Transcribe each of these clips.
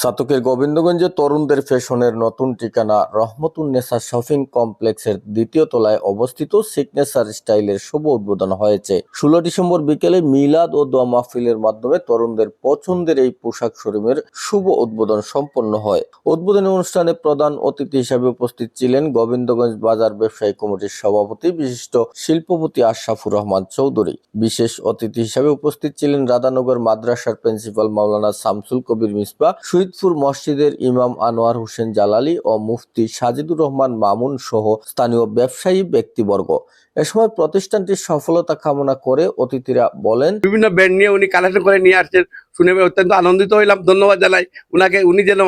সাতকের গোবিন্দগঞ্জে তরুণদের ফ্যাশনের নতুন ঠিকানা রহমতুন্নেসা শপিং কমপ্লেক্সের দ্বিতীয় তলায় অবস্থিত সিগনেচার স্টাইলের শুভ উদ্বোধন হয়েছে। ষোলো ডিসেম্বর বিকেলে মিলাদ ও দোয়া মাহফিলের মাধ্যমে তরুণদের পছন্দের এই পোশাক শোরুমের শুভ উদ্বোধন সম্পন্ন হয়। উদ্বোধনী অনুষ্ঠানে প্রধান অতিথি হিসেবে উপস্থিত ছিলেন গোবিন্দগঞ্জ বাজার ব্যবসায়ী কমিটির সভাপতি বিশিষ্ট শিল্পপতি আশরাফুর রহমান চৌধুরী। বিশেষ অতিথি হিসেবে উপস্থিত ছিলেন রাধানগর মাদ্রাসার প্রিন্সিপাল মাওলানা শামসুল কবির মিসবা শহীদপুর মসজিদের ইমাম আনোয়ার হোসেন জালালি ও মুফতি সাজিদুর রহমান মামুন সহ স্থানীয় ব্যবসায়ী ব্যক্তিবর্গ। এ সময় প্রতিষ্ঠানটির সফলতা কামনা করে অতিথিরা বলেন বিভিন্ন ব্যান্ড নিয়ে উনি কালেকশন করে নিয়ে আসছেন। শুনে অত্যন্ত আনন্দিত হইলাম ধন্যবাদ জানাই। উনাকে উনি যেন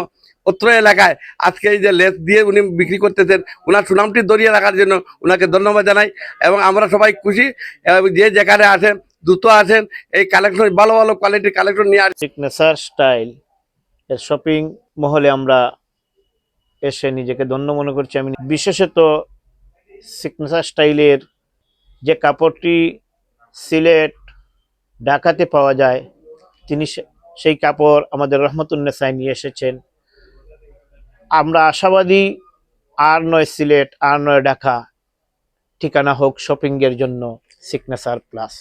অত্র এলাকায় আজকে এই যে লেস দিয়ে উনি বিক্রি করতেছেন ওনার সুনামটি দরিয়ে রাখার জন্য ওনাকে ধন্যবাদ জানাই এবং আমরা সবাই খুশি। এবং যে যেখানে আসেন দ্রুত আসেন এই কালেকশন ভালো ভালো কোয়ালিটির কালেকশন নিয়ে আসেন সিগনেচার স্টাইল শপিং মহলে আমরা এসে নিজেকে ধন্য মনে করছি। আমি বিশেষত সিগনেচার স্টাইলের যে কাপড়টি সিলেট, ঢাকাতে পাওয়া যায়, তিনি সেই কাপড় আমাদের রহমতুন্নেসায় নিয়ে এসেছেন। আমরা আশাবাদী আর নয় সিলেট, আর নয় ঢাকা ঠিকানা হোক শপিংয়ের জন্য সিগনেচার প্লাস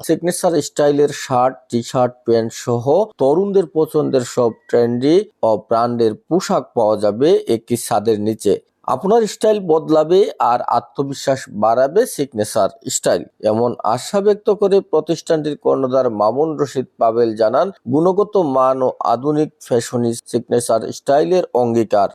সিগনেচার স্টাইলের শার্ট টি শার্ট প্যান্ট সহ তরুণদের পছন্দের সব ট্রেন্ডি ও ব্র্যান্ডের পোশাক পাওয়া যাবে একটি ছাদের নিচে। আপনার স্টাইল বদলাবে আর আত্মবিশ্বাস বাড়াবে সিগনেচার স্টাইল। এমন আশা ব্যক্ত করে প্রতিষ্ঠানটির কর্ণধার মামুন রশিদ পাবেল জানান, গুণগত মান ও আধুনিক ফ্যাশনই সিগনেচার স্টাইলের অঙ্গীকার।